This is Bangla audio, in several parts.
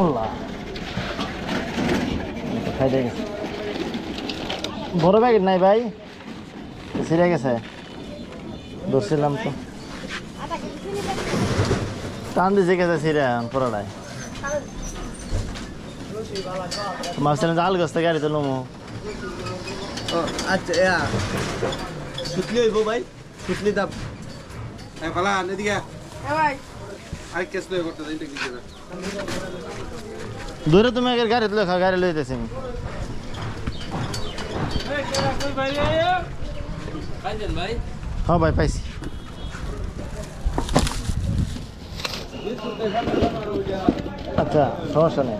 আল্লাহ খাইতে গেছে বড় প্যাকেট নাই ভাই। ছিঁড়ে গেছে। ধরছিলাম তো। টান দিছে গেছে ছিঁড়ে পুরোটাই। ভাবছিলাম যে আলগস্তে গাড়িতে লমো। ও আচ্ছা সুতলি হইব ভাই। সুতলি দাম। এই ফালা এদিকে ভাই। আরেক কেস করতে দিন দূরে তুমি আগের গাড়িতে লেখা গাড়ি লইতেছি আমি। হ্যাঁ ভাই পাইছি। আচ্ছা সমস্যা নেই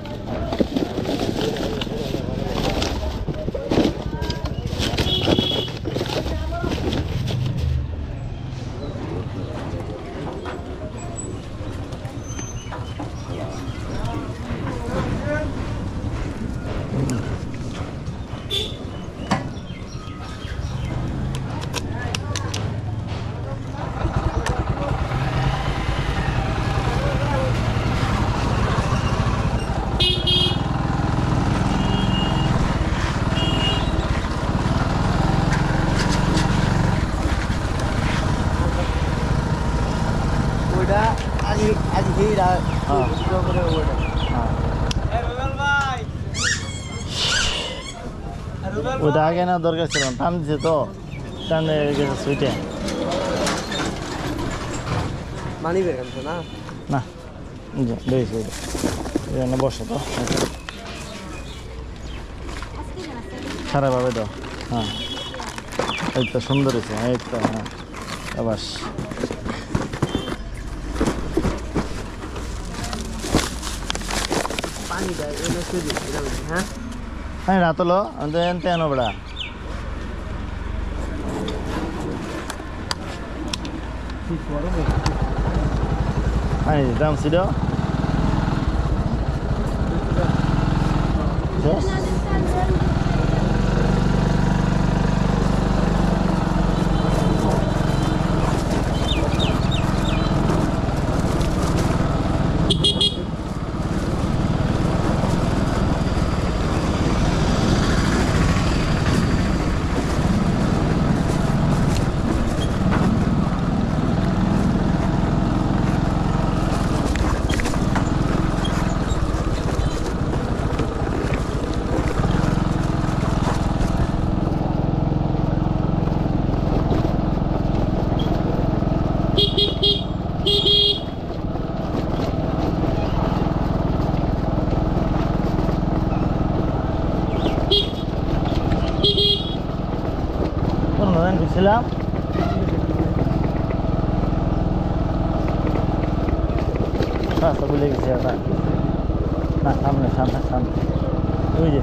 ওইটা আজ আজ হিরা হ্যাঁ। করে ওইটা হ্যাঁ রুবেল ভাই রুবেল ওইটা আগে না দরকার ছিল। টান দিছে তো। টান গেছে সুইটে। মানি বের আনছো না? না এখানে বসে তো। খারাপভাবে দাও হ্যাঁ। এই তো সুন্দর হয়েছে এই তো হ্যাঁ। আবার। পানি দেয় হ্যাঁ? হ্যাঁ রাতলো আমি এনতে এনো বেড়া হ্যাঁ দাম ছিল শেষ কোন গেছিলাম রাস্তা ভুলে গেছি ওটা না সামনে সামনে সামনে। ওই যে।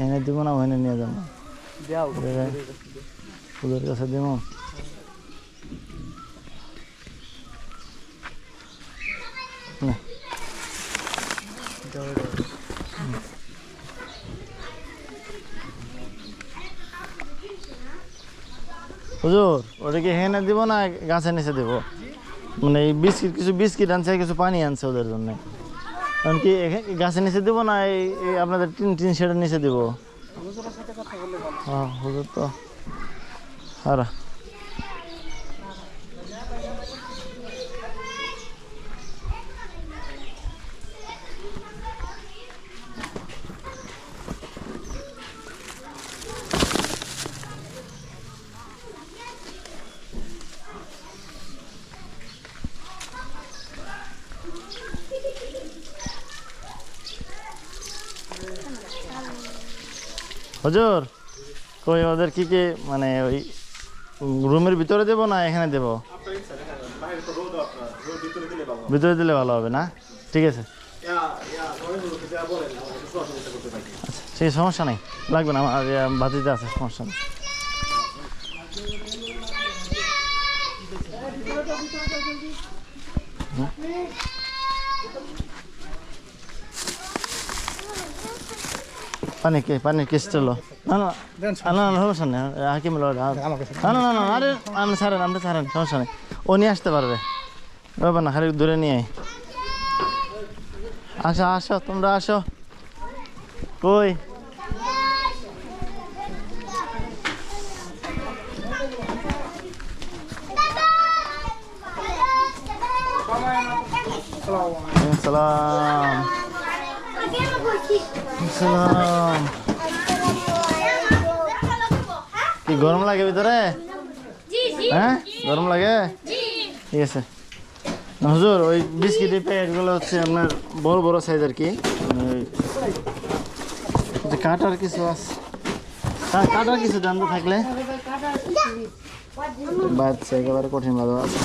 এনে দিব না ওখানে নিয়ে যাব দাও ওদের কাছে দিব না হুজুর ওটা কি হেনে দিব না গাছের নিচে দিব মানে এই বিস্কিট কিছু বিস্কিট আনছে কিছু পানি আনছে ওদের জন্য কারণ কি গাছের নিচে দিব না এই আপনাদের টিন টিন শেডের নিচে দিব? হ্যাঁ হুজুর তো। আর হজুর কই ওদের কি কি মানে ওই রুমের ভিতরে দেবো না এখানে দেবো? ভিতরে দিলে ভালো হবে না? ঠিক আছে। আচ্ছা আছে, সমস্যা নেই। লাগবে না আমার বাতিতে আছে সমস্যা নেই। কে পানির কেসটা লো না না না না সমস্যা নেই হাকিম লো না না না না আরে আপনি ছাড়েন আপনি ছাড়েন সমস্যা নেই ও নিয়ে আসতে পারবে। ব্যাপার না খালি দূরে নিয়ে আয়। আসো আসো তোমরা আসো। কই? সালাম। সালাম কি গরম লাগে ভিতরে? হ্যাঁ? গরম লাগে? ঠিক আছে। না, হুজুর ওই বিস্কিটের প্যাকেটগুলো হচ্ছে আপনার বড় বড় সাইজ আর কি? ওই যে কাটার কিছু আছে। কা- কাটার কিছু জানতে থাকলে। বাচ্চা একেবারে কঠিন বাধা আছে।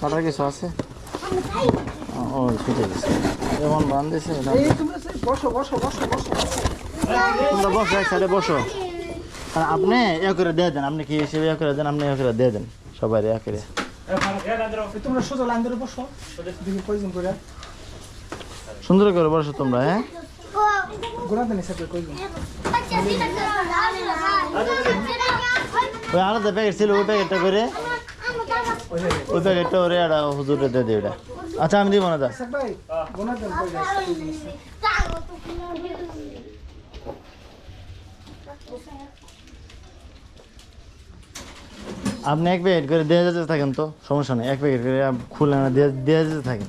কাটার কিছু আছে? ও ছুটে গেছে। যেমন বান্ধেছে এটা বসো বসো বসো বসো। তোমরা বসো এক সাইডে বসো। আর আপনি ইয়ে করে দিয়ে দেন আপনি কি হিসেবে ইয়ে করে দেন আপনি ইয়ে করে দিয়ে দেন। সবাই ইয়ে করে। তোমরা সোজা লাইন ধরে বসো। দেখি কয়জন করে। সুন্দর করে বসো তোমরা হ্যাঁ? কয়জন। ওই আলাদা প্যাকেট ছিল ওই প্যাকেটটা করে। ওই প্যাকেটটা ওরে আর হুজুরে দিয়ে দিই ওটা। আচ্ছা আমি দিব না দা ভাই গোনা দেন কয়জন। আপনি এক প্যাকেট করে দিয়ে যেতে থাকেন তো? সমস্যা নেই। এক প্যাকেট করে খুলে দেওয়া যেতে থাকেন।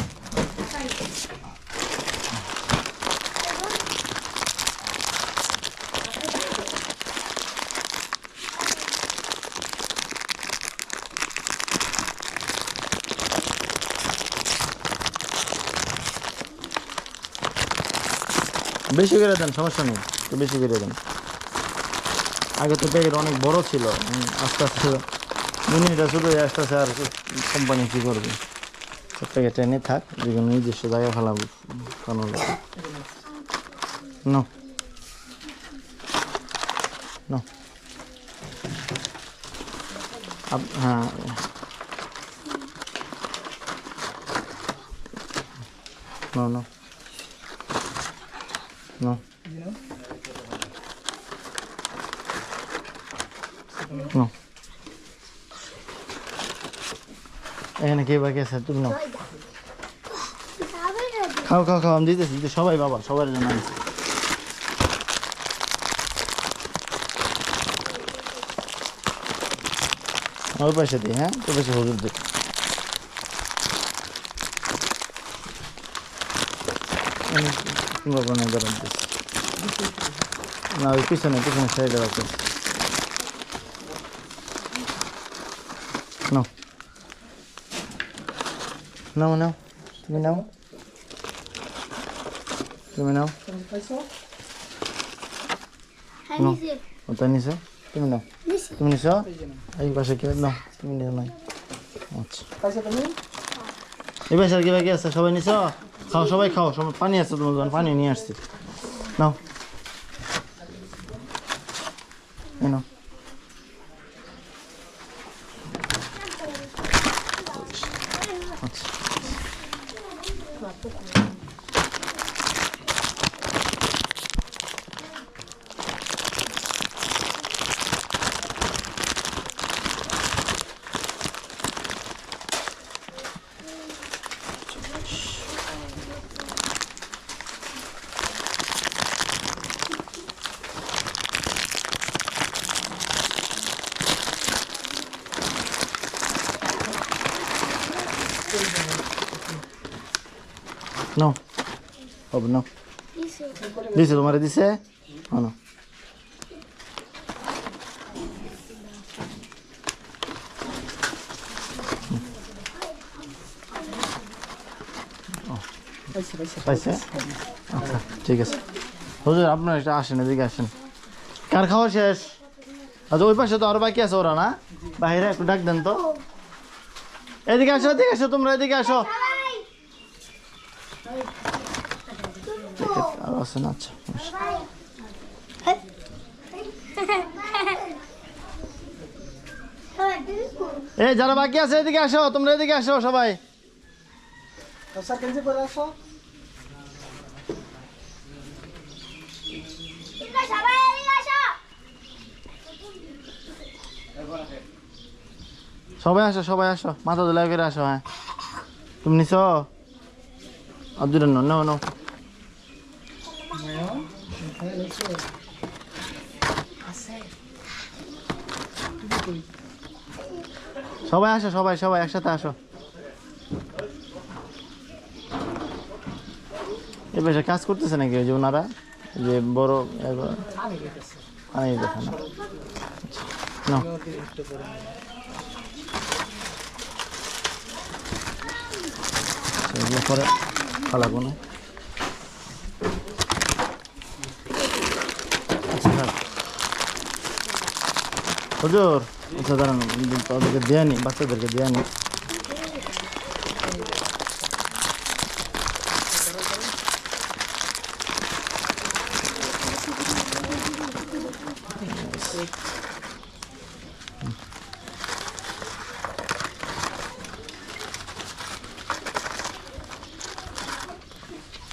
বেশি করে দেন, সমস্যা নেই, একটু বেশি করে দেন। আগে তো প্যাকেট অনেক বড় ছিল আস্তে আস্তে মিনিটা শুধু আস্তে আস্তে আর কোম্পানি কী করবে? প্যাকেট এনে থাক, যেগুলো নিজস্ব জায়গায় ফেলাম, কোনো নো নো আপ- হ্যাঁ। নো নো নো নো এখানে কে বাকি আছে তুমি নাও খাও খাও খাও আমি দিতেছি দিতে সবাই বাবা সবার জন্য আনছি ওই পয়সা দিই হ্যাঁ ওই পয়সা হুজুর দিই বাবা না দাঁড়ান দিচ্ছি না ওই পিছনে পিছনে সাইডে রাখো নাও নাও নাও তুমি নাও তুমি নাও পাইছো No. ওটা নিছো তুমি নাও তুমি নিছো এই পাশে কি নাও তুমি নিও নাই আচ্ছা পাইছো তুমি এই পাশে আর কি বাকি আছে সবাই নিছো খাও সবাই খাও সবাই পানি আছে তোমার পানি নিয়ে আসছি। নাও এই নাও আচ্ছা নাও নাও। দিছে। তোমারে দিছে? হ্যাঁ পাইছে? আচ্ছা ঠিক আছে। হুজুর আপনার একটা আসেন এদিকে আসেন। কার খাওয়া শেষ? আচ্ছা ওই পাশে তো আরও বাকি আছে ওরা না? বাইরে একটু ডাক দেন তো। এদিকে আসো এদিকে আসো তোমরা এদিকে আসো আরও আছে না আচ্ছা এই যারা বাকি আছে এদিকে আসো তোমরা এদিকে আসো সবাই। সবাই আসো। সবাই আসো মাথা ধুলাই করে আসো হ্যাঁ। তুমি নিছ? আর দুটো নো নো সবাই আসো সবাই সবাই একসাথে আসো। এ বেশি কাজ করতেছে নাকি ওই যে ওনারা যে বড় এবার আমি গেতেছি আনি দেখে না আচ্ছা, নাও। পরে ফালাবো না। হুজুর দাঁড়ান তাদেরকে দেয়া নি বাচ্চাদেরকে দেয়া নি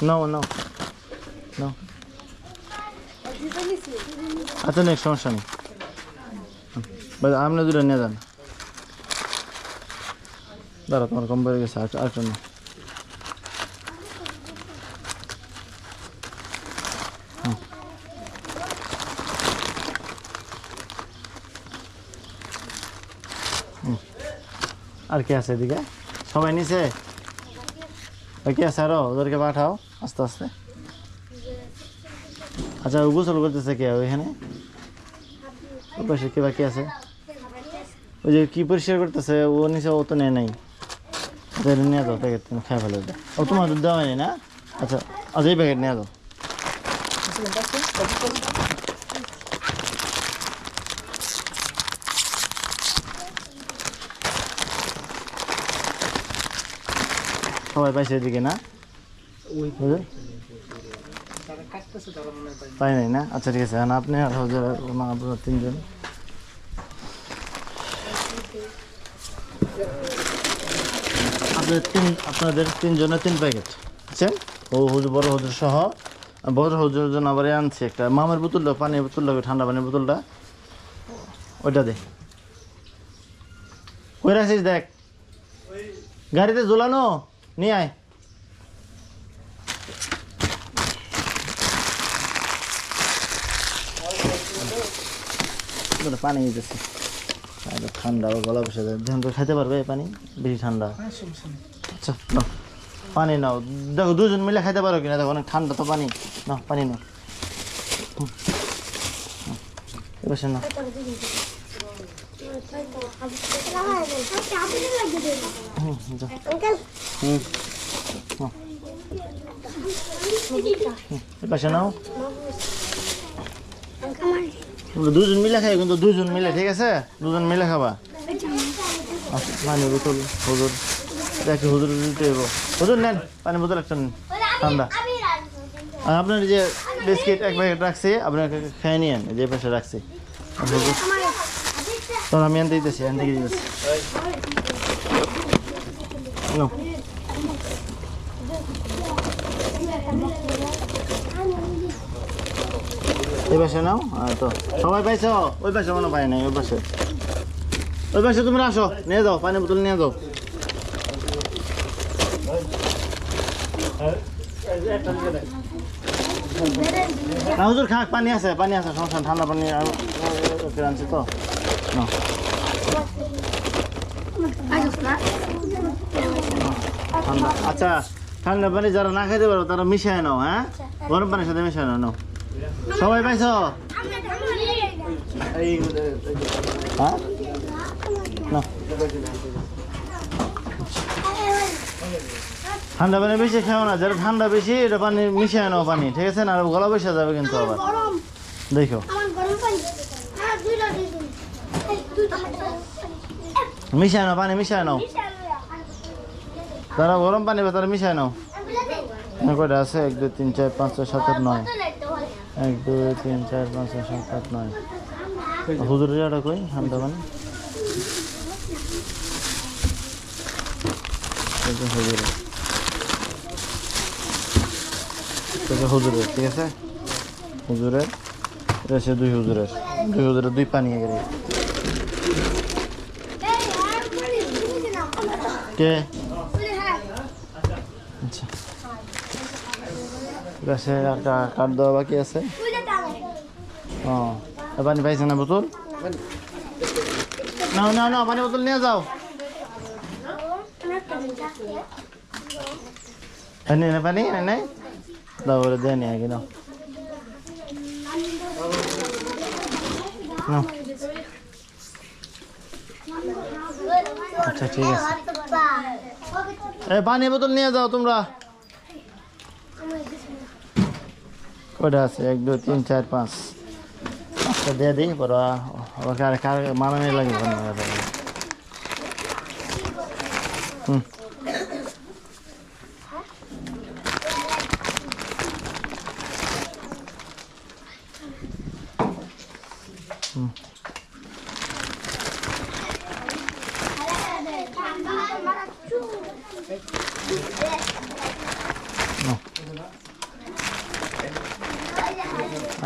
No, no. No. আচ্ছা নেই সমস্যা নেই বাস আপনি দুটো নিয়ে যান দাঁড়া তোমার কম বেড়ে গেছে আরেকটা আরেকটা নাও। হুম। হুম। আর কে আছে এদিকে সবাই নিছে বাকি আছে আরও ওদেরকে পাঠাও আস্তে আস্তে আচ্ছা ও গোসল করতেছে কে ওইখানে ওই পাশে কে বাকি আছে ওই যে কি পরিষ্কার করতেছে ও নিচে ও তো নেয় নাই আচ্ছা এটা নিয়ে যাও প্যাকেট তুমি খাই ফেলে দাও ও তোমার দুধ দেওয়া হয়নি না আচ্ছা আচ্ছা এই প্যাকেট নিয়ে যাও সবাই পাইছে এদিকে না ওই বুঝলে তারা কাটতেছে তারা মনে হয় পাই নাই না আচ্ছা ঠিক আছে এখন আপনি আর হজর মা আপনারা তিনজন আপনাদের তিন, আপনাদের তিনজনের তিন প্যাকেট বুঝছেন ও হুজুর, বড় হুজুর সহ। বড় হুজুরের জন্য আবার আনছে একটা মামের বোতলটা, পানির বোতলটা ঠান্ডা পানির বোতলটা। ওইটা দে। কই রাখিস দেখ। গাড়িতে ঝোলানো? নিয়ে আয়। পানি আর ঠান্ডা গলা বসে যায়। ধ্যান করে খাইতে পারবে এই পানি বেশি ঠান্ডা। হ্যাঁ আচ্ছা নাও পানি নাও। দেখো দুজন মিলে খাইতে পারো কিনা? দেখো অনেক ঠান্ডা তো পানি। নাও পানি নাও। এবার যাও। হুম এবার নাও। দুজন মিলে খাই কিন্তু দুজন মিলে ঠিক আছে? দুজন মিলে খাবা। আচ্ছা, পানি বোতল হুজুর। দেখি হুজুর দিতে হইব? হুজুর নেন পানি বোতল একটা নেন। ঠান্ডা। আর আপনার যে বিস্কিট এক প্যাকেট রাখছি আপনাকে খেয়ে নিয়েন যে পাশে রাখছি। আর আমি আনতে দিতেছি আনতে দিতেছি। এই পাশে নাও তো সবাই পাইছো? ওই পাশে মনে পাই নাই, ওই পাশে। ওই পাশে তোমরা আসো, নিয়ে যাও পানি বোতল নিয়ে যাও। না, হুজুর, খাক, পানি আছে পানি আছে, সমস্যা ঠান্ডা পানি আনছি তো। আচ্ছা ঠান্ডা পানি যারা না খাইতে পারো, তারা মিশিয়ে নাও হ্যাঁ? গরম পানির সাথে মিশিয়ে নাও। সবাই পাইছো? হ্যাঁ? ঠান্ডা পানি বেশি খেও না যারা ঠান্ডা বেশি এটা পানি মিশিয়ে নাও পানি ঠিক আছে? না আর গলা বসে যাবে কিন্তু আবার। দেখো। আমার গরম পানি। হ্যাঁ মিশিয়ে নাও পানি মিশিয়ে নাও। যারা গরম পানি বা তারা মিশিয়ে নাও। কয়টা আছে? এক দুই তিন চার পাঁচ ছয় সাত আট নয়। এক দুই তিন চার পাঁচ ছয় সাত আট নয়। হুজুরের এটা কই? যে হুজুরের হুজুরের ঠিক আছে? হুজুরের এটা দুই হুজুরের। দুই হুজুরের দুই পানি এগিয়ে কে? আচ্ছা। আছে আর কা- কার্ড দেওয়া বাকি আছে। ও পানি পাইছে না বোতল? নাও নাও নাও, পানি বোতল নিয়ে যাও। পানি না পানি নাই নাই দাও, ওরে দেয় আগে, নাও। আচ্ছা ঠিক আছে। পানি বোতল নিয়ে যাও তোমরা। কয়টা আছে? এক, দুই, তিন, চার, পাঁচ। পাঁচটা দিয়ে দিই, পর ওকে আর কার মানানি লাগবে? হুম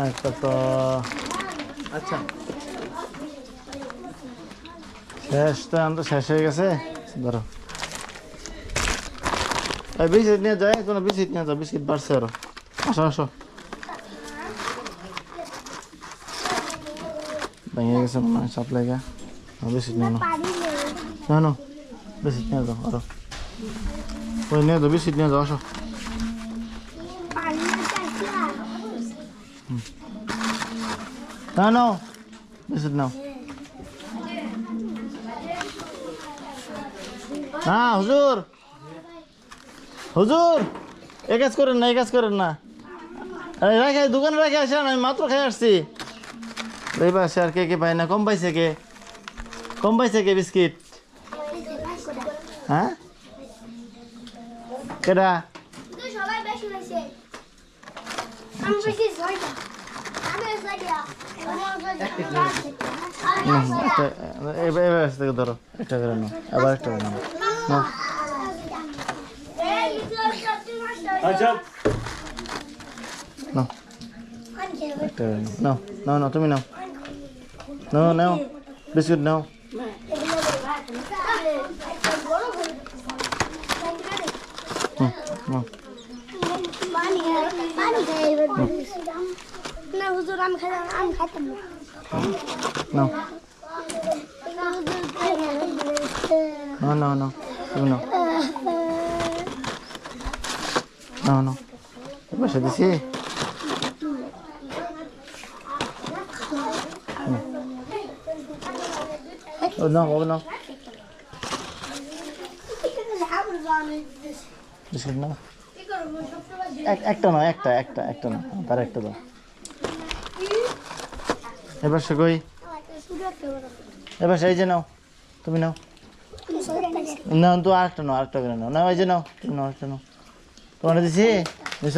একটা তো আচ্ছা শেষ তো এখন তো শেষ হয়ে গেছে। ধরো। এই বিস্কিট নিয়ে যায় কোনো বিস্কিট নিয়ে যাও, বিস্কিট বাড়ছে আরও। আসো আসো। ভেঙে গেছে মনে হয় চাপ লেগে। বিস্কিট নিয়ে নাও। না না বিস্কিট নিয়ে যাও, আরও। ওই নিয়ে যাও, বিস্কিট নিয়ে যাও, আসো। না নাও, বিস্কিট নাও। না হুজুর। হুজুর এ কাজ করেন না এ কাজ করেন না। রাখে দোকানে রাখে আসেন আমি মাত্র খেয়ে আসছি। এই পাশে আর কে কে পাই না? কম পাইছে কে? কম পাইছে কে বিস্কিট? হ্যাঁ? হুম, একটা এবার ধরো একটা করে নাও আবার একটা করে নাও। নাও আচ্ছা নাও একটা করে নাও নাও নাও নাও তুমি নাও নাও নাও বিস্কুট নাও হুম নাও না হুজুর আমি খাইতাম আমি খাইতাম না নাও নাও নাও নাও তুমি নাও নাও নাও বসে দিছি। ও নাও বাবা নাও বিস্কুট নাও এক- একটা নাও একটা একটা একটা নাও তার একটা দাও এবার সে কই এবার সেই যে নাও তুমি নাও না, তো আরেকটা নাও, আরেকটা করে নাও। না ওই যে নাও তুমি নাও, আরেকটা নাও। তোমার দিছি? দিছ?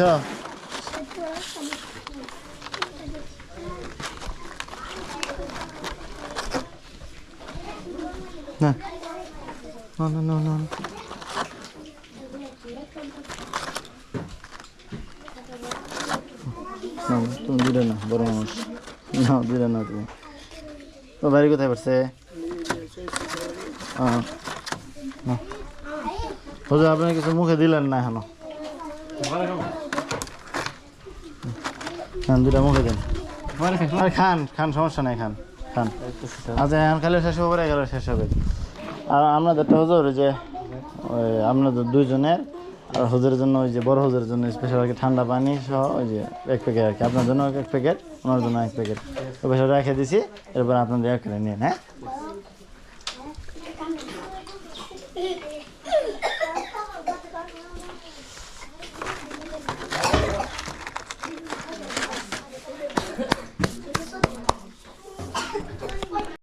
না। না না না না না। তুমি দিলে না, বড় মানুষ। না, দিলে না তুমি। তো বাড়ি কোথায় না হুজুর আপনি কিছু মুখে দিলেন না এখনও? খান দুটা মুখে দিন। খান খান, সমস্যা নাই, খান খান। আচ্ছা এখন খালি শেষ হবে গেলে শেষ হবে। আর আপনাদেরটা হুজুর, ওই যে, ওই আপনাদের দুইজনের, আর হুজুরের জন্য ওই যে বড় হুজুরের জন্য স্পেশাল আর কি ঠান্ডা পানি সহ ওই যে এক প্যাকেট আর কি। আপনার জন্য এক প্যাকেট, ওনার জন্য এক প্যাকেট। ওই পয়সা রেখে দিছি, এরপর আপনাদের এক নিন হ্যাঁ?